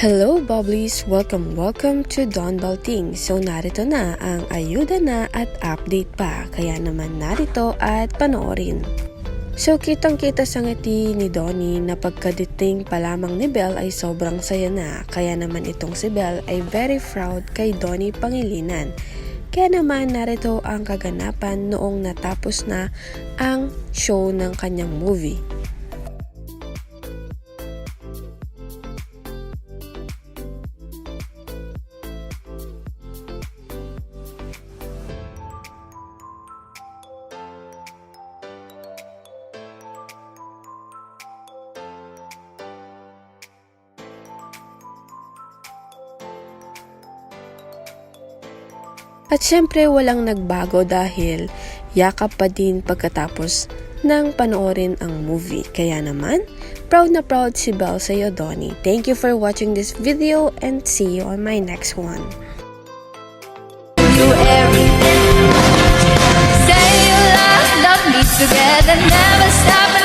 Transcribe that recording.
Hello Bobblies! Welcome, welcome to Don Balting. So narito na ang ayuda na at update pa. Kaya naman narito at panoorin. So kitang kita sa ngiti ni Donnie na pagkadating pa lamang ni Belle ay sobrang saya na. Kaya naman itong si Belle ay very proud kay Donnie Pangilinan. Kaya naman narito ang kaganapan noong natapos na ang show ng kanyang movie. At syempre walang nagbago dahil yakap pa din pagkatapos ng panoorin ang movie. Kaya naman, proud na proud si Belle sa Donnie. Thank you for watching this video and see you on my next one. do everything. Say you love, love together now.